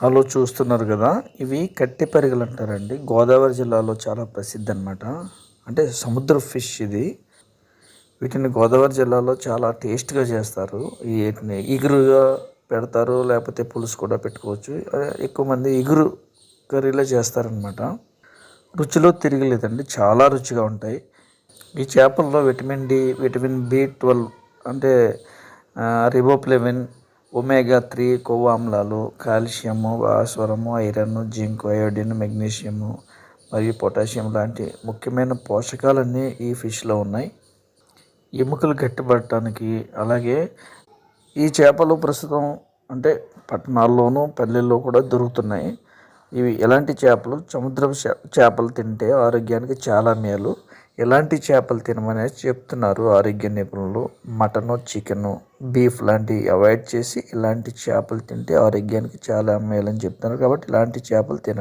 Hello చూస్తున్నారు కదా ఇవి కట్టె పరిగలు అంటారండి గోదావరి జిల్లాలో చాలా ప్రసిద్ధి అనమాట అంటే సముద్ర ఫిష్ ఇది. వీటిని గోదావరి జిల్లాలో చాలా టేస్ట్గా చేస్తారు. వీటిని ఇగురుగా పెడతారు లేకపోతే పులుసు కూడా పెట్టుకోవచ్చు. ఎక్కువ మంది ఇగురు కర్రీలో చేస్తారనమాట రుచిలో తిరగలేదండి. చాలా రుచిగా ఉంటాయి. ఈ చేపల్లో vitamin D vitamin B twelve అంటే రిబోప్లెవిన్ ఒమేగా త్రీ కొవ్వు ఆమ్లాలు కాల్షియము భాస్వరము ఐరన్ జింక్ అయోడిన్ మెగ్నీషియము మరియు పొటాషియం లాంటి ముఖ్యమైన పోషకాలన్నీ ఈ ఫిష్లో ఉన్నాయి. ఎముకలు గట్టిపడటానికి అలాగే ఈ చేపలు ప్రస్తుతం అంటే పట్టణాల్లోనూ పల్లెల్లో కూడా దొరుకుతున్నాయి. ఇవి ఎలాంటి చేపలు? సముద్రపు చేపలు తింటే ఆరోగ్యానికి చాలా మేలు. ఎలాంటి చేపలు తినమని చెప్తున్నారు. ఆరోగ్య నిపుణులు మటను చికెను బీఫ్ లాంటివి అవాయిడ్ చేసి ఇలాంటి చేపలు తింటే ఆరోగ్యానికి చాలా మేలని చెప్తున్నారు. కాబట్టి ఇలాంటి చేపలు తిన